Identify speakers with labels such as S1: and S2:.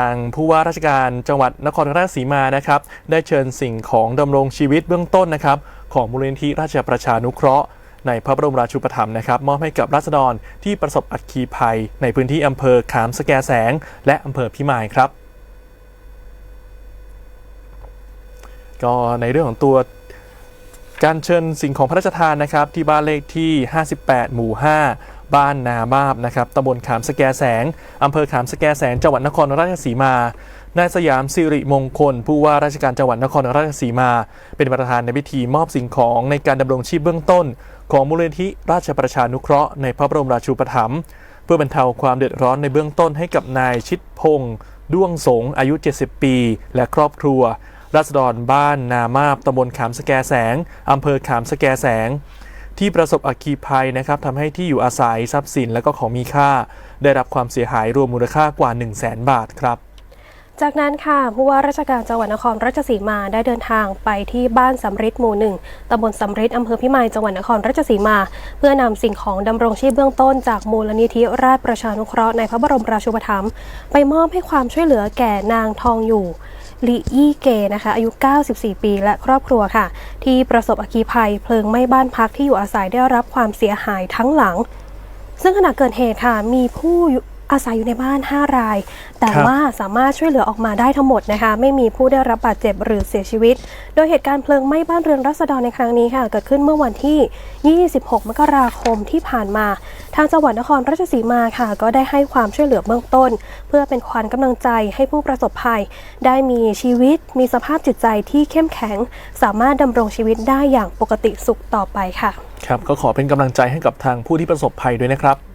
S1: างผู้ว่าราชการจังหวัดนครราชสีมานะครับ ได้เชิญสิ่งของดำรงชีวิตเบื้องต้นนะครับ ของมูลนิธิราชประชานุเคราะห์ในพระบรมราชูปถัมภ์นะครับ มอบให้กับราษฎรที่ประสบอัคคีภัย ในพื้นที่อำเภอขามสแกแสง และอำเภอพิมายครับ ก็ในเรื่องของตัวการเชิญสิ่งของพระราชทานนะครับ ที่บ้านเลขที่ 58 หมู่ 5 บ้านนามาบนะครับตำบลขามสแกแสงอำเภอขามสแกแสงจังหวัดนครราชสีมานายสยามสิริมงคล ผู้ว่าราชการจังหวัดนครราชสีมา เป็นประธานในพิธีมอบสิ่งของในการดำรงชีพเบื้องต้น ของมูลนิธิราชประชานุเคราะห์ในพระบรมราชูปถัมภ์เพื่อบรรเทาความเดือดร้อนในเบื้องต้นให้กับนายชิดพงษ์ด้วงสงอายุ 70 ปี และครอบครัวราษฎรบ้านนามาบตำบลขามสแกแสงอำเภอขามสแกแสง ที่ประสบอัคคีภัยนะครับทำให้ที่อยู่อาศัยทรัพย์สินและก็ของมีค่า ได้รับความเสียหายรวมมูลค่ากว่า 1 0 0 0 0แสนบาทครับ
S2: จากนั้นค่ะผู้ว่าราชการจังหวัดนครราชสีมาได้เดินทางไปที่บ้านสำริดหมู่หนึ่งตำบลสำริดอำเภอพิมายจังหวัดนครราชสีมา เพื่อนำสิ่งของดำรงชีพเบื้องต้นจากมูลนิธิราชประชานุเคราะห์ในพระบรมราชูปถัมภ์ไปมอบให้ความช่วยเหลือแก่นางทองอยู่ ลิยี่เกนะคะอายุ 94 ปี และครอบครัวค่ะ ที่ประสบอัคคีภัยเพลิงไหม้บ้านพักที่อยู่อาศัยได้รับความเสียหายทั้งหลัง ซึ่งขณะเกิดเหตุค่ะมีผู้ อาศัยอยู่ในบ้าน 5 ราย แต่
S1: ครับ
S2: ว่าสามารถช่วยเหลือออกมาได้ทั้งหมดนะคะ ไม่มีผู้ได้รับบาดเจ็บหรือเสียชีวิต โดยเหตุการณ์เพลิงไหม้บ้านเรือนรัษฎรในครั้งนี้ค่ะ เกิดขึ้นเมื่อวันที่ 26 มกราคมที่ผ่านมา ทางจังหวัดนครราชสีมาค่ะ ก็ได้ให้ความช่วยเหลือเบื้องต้น เพื่อเป็นขวัญกำลังใจให้ผู้ประสบภัย ได้มีชีวิต มีสภาพจิตใจที่เข้มแข็ง สามารถดำรงชีวิตได้อย่างปกติสุขต่อไปค่ะ
S1: ครับก็ขอเป็นกำลังใจให้กับทางผู้ที่ประสบภัยด้วยนะครับ